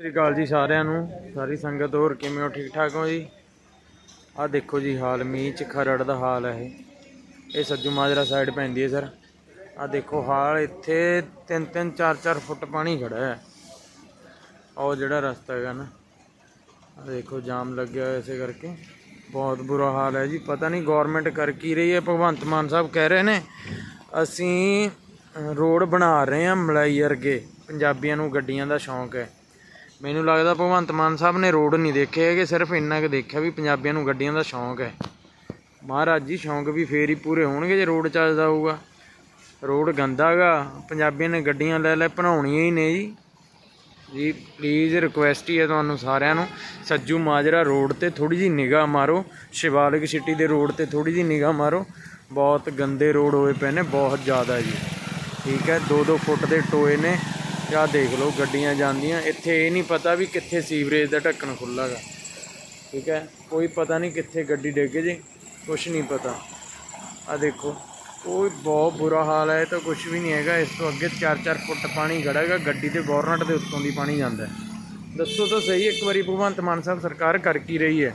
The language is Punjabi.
ਸਤਿ ਸ਼੍ਰੀ ਅਕਾਲ ਜੀ ਸਾਰਿਆਂ ਨੂੰ। ਸਾਰੀ ਸੰਗਤ ਹੋਰ ਕਿਵੇਂ ਹੋ? ਠੀਕ ਠਾਕ ਹੋ ਜੀ? ਆਹ ਦੇਖੋ ਜੀ ਹਾਲ, ਮੀਂਹ ਚ ਖਰੜ ਦਾ ਹਾਲ ਹੈ ਇਹ। ਇਹ ਸੱਜੂ ਮਾਜਰਾ ਸਾਈਡ ਪੈਂਦੀ ਹੈ ਸਰ ਆਹ ਦੇਖੋ ਹਾਲ, ਇੱਥੇ 3 3 4 4 ਫੁੱਟ ਪਾਣੀ ਖੜਾ ਹੈ। ਉਹ ਜਿਹੜਾ ਰਸਤਾ ਹੈਗਾ ਨਾ, ਆਹ ਦੇਖੋ ਜਾਮ ਲੱਗਿਆ ਹੋਇਆ ਇਸੇ ਕਰਕੇ। ਬਹੁਤ ਬੁਰਾ ਹਾਲ ਹੈ ਜੀ। ਪਤਾ ਨਹੀਂ ਗਵਰਨਮੈਂਟ ਕਰ ਕੀ ਰਹੀ ਹੈ, ਭਗਵੰਤ ਮਾਨ ਸਾਹਿਬ ਕਹਿ ਰਹੇ ਨੇ, ਅਸੀਂ ਰੋਡ ਬਣਾ ਰਹੇ ਹਾਂ ਮਲਾਈ ਵਰਗੇ। ਪੰਜਾਬੀਆਂ ਨੂੰ ਗੱਡੀਆਂ ਦਾ ਸ਼ੌਂਕ ਹੈ। ਮੈਨੂੰ ਲੱਗਦਾ ਭਗਵੰਤ ਮਾਨ ਸਾਹਿਬ ਨੇ ਰੋਡ ਨਹੀਂ ਦੇਖੇ ਹੈਗੇ, ਸਿਰਫ ਇੰਨਾ ਕੁ ਦੇਖਿਆ ਵੀ ਪੰਜਾਬੀਆਂ ਨੂੰ ਗੱਡੀਆਂ ਦਾ ਸ਼ੌਂਕ ਹੈ। ਮਹਾਰਾਜ ਜੀ ਸ਼ੌਂਕ ਵੀ ਫੇਰ ਹੀ ਪੂਰੇ ਹੋਣਗੇ ਜੇ ਰੋਡ ਚੱਲਦਾ ਹੋਊਗਾ। ਰੋਡ ਗੰਦਾ ਗਾ ਪੰਜਾਬੀਆਂ ਨੇ ਗੱਡੀਆਂ ਲੈ ਲੈ ਬਣਾਉਣੀਆਂ ਹੀ ਨੇ ਜੀ। ਜੀ ਪਲੀਜ਼ ਰਿਕੁਐਸਟ ਹੀ ਹੈ ਤੁਹਾਨੂੰ ਸਾਰਿਆਂ ਨੂੰ, ਸੱਜੂ ਮਾਜਰਾ ਰੋਡ ਤੇ ਥੋੜੀ ਜਿਹੀ ਨਿਗਾਹ ਮਾਰੋ, ਸ਼ਿਵਾਲਿਕ ਸਿਟੀ ਦੇ ਰੋਡ ਤੇ ਥੋੜੀ ਜਿਹੀ ਨਿਗਾਹ ਮਾਰੋ। ਬਹੁਤ ਗੰਦੇ ਰੋਡ ਹੋਏ ਪਏ ਨੇ, ਬਹੁਤ ਜ਼ਿਆਦਾ ਜੀ। ਠੀਕ ਹੈ 2-2 ਫੁੱਟ ਦੇ ਟੋਏ ਨੇ ਆਹ ਦੇਖ ਲਓ, ਗੱਡੀਆਂ ਜਾਂਦੀਆਂ। ਇੱਥੇ ਇਹ ਨਹੀਂ ਪਤਾ ਵੀ ਕਿੱਥੇ ਸੀਵਰੇਜ ਦਾ ਢੱਕਣ ਖੁੱਲ੍ਹਾ ਗਾ ਠੀਕ ਹੈ? ਕੋਈ ਪਤਾ ਨਹੀਂ ਕਿੱਥੇ ਗੱਡੀ ਡਿੱਗ ਜੇ, ਕੁਛ ਨਹੀਂ ਪਤਾ। ਆ ਦੇਖੋ ਕੋਈ ਬਹੁਤ ਬੁਰਾ ਹਾਲ ਹੈ, ਇਹ ਤਾਂ ਕੁਝ ਵੀ ਨਹੀਂ ਹੈਗਾ। ਇਸ ਤੋਂ ਅੱਗੇ 4-4 ਫੁੱਟ ਪਾਣੀ ਖੜਾ ਗੱਡੀ ਤੇ ਬੋਰਨਟ ਦੇ ਉੱਤੋਂ ਦੀ ਪਾਣੀ ਜਾਂਦਾ ਦੱਸੋ ਤਾਂ ਸਹੀ, ਇੱਕ ਵਾਰੀ ਭਗਵੰਤ ਮਾਨ ਸਾਹਿਬ ਸਰਕਾਰ ਕਰ ਕੀ ਰਹੀ ਹੈ?